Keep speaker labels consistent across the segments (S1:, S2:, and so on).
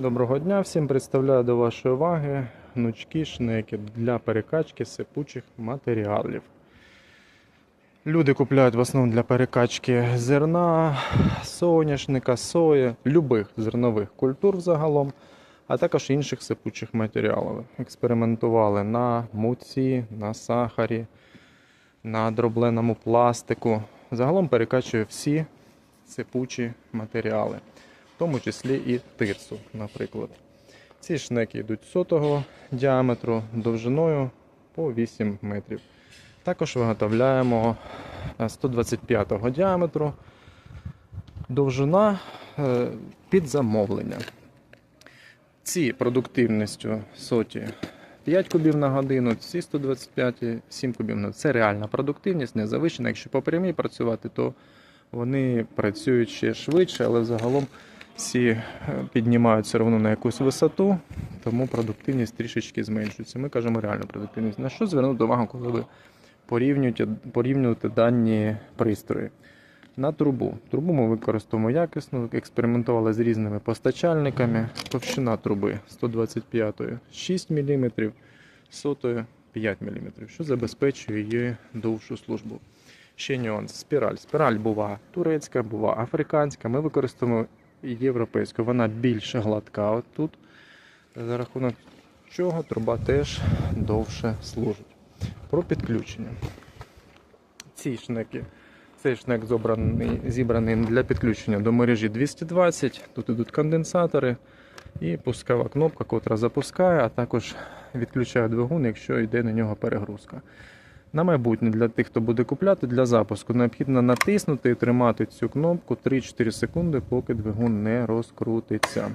S1: Доброго дня всім представляю до вашої уваги гнучкі шнеки для перекачки сипучих матеріалів. Люди купляють в основному для перекачки зерна, соняшника, сої, любих зернових культур загалом, а також інших сипучих матеріалів. Експериментували на муці, на сахарі, на дробленому пластику. Загалом перекачує всі сипучі матеріали тому числі і тирсу, наприклад. Ці шнеки йдуть сотого діаметру довжиною по 8 метрів. Також виготовляємо 125 діаметру довжина е, під замовлення. Ці продуктивністю соті 5 кубів на годину, ці 125 7 кубів на Це реальна продуктивність, не завищена. Якщо по прямій працювати, то вони працюють ще швидше, але загалом всі е, піднімають все одно на якусь висоту, тому продуктивність трішечки зменшується. Ми кажемо реальну продуктивність. На що звернути увагу, коли ви порівнюєте, порівнюєте дані пристрої? На трубу. Трубу ми використовуємо якісно, експериментували з різними постачальниками. Товщина труби 125 6 мм, сотої 5 мм, що забезпечує її довшу службу. Ще нюанс. Спіраль. Спіраль бува турецька, бува африканська. Ми використовуємо європейську. Вона більш гладка тут. За рахунок чого труба теж довше служить. Про підключення. Ці шнеки. Цей шнек зібраний, зібраний для підключення до мережі 220. Тут йдуть конденсатори і пускова кнопка, котра запускає, а також відключає двигун, якщо йде на нього перегрузка. На майбутнє для тих, хто буде купляти для запуску, необхідно натиснути і тримати цю кнопку 3-4 секунди, поки двигун не розкрутиться.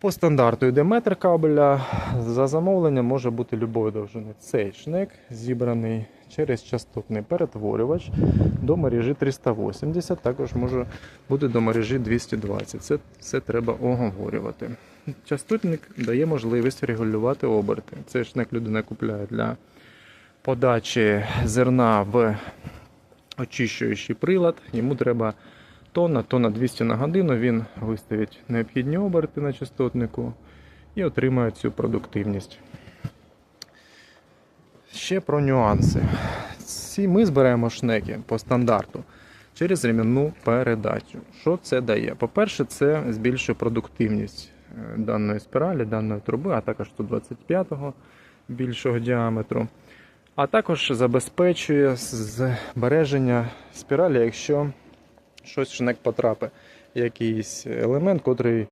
S1: По стандарту йде метр кабеля. За замовленням може бути любої довжини. Цей шнек зібраний через частотний перетворювач до мережі 380, також може бути до мережі 220. Це все треба оговорювати. Частотник дає можливість регулювати оберти. Цей шнек людина купляє для подачі зерна в очищуючий прилад. Йому треба тонна, тонна 200 на годину. Він виставить необхідні оберти на частотнику і отримає цю продуктивність. Ще про нюанси. Ці ми збираємо шнеки по стандарту через ремінну передачу. Що це дає? По-перше, це збільшує продуктивність е, даної спіралі, даної труби, а також 125-го більшого діаметру. А також забезпечує збереження спіралі, якщо щось в шнек потрапить, якийсь елемент, котрий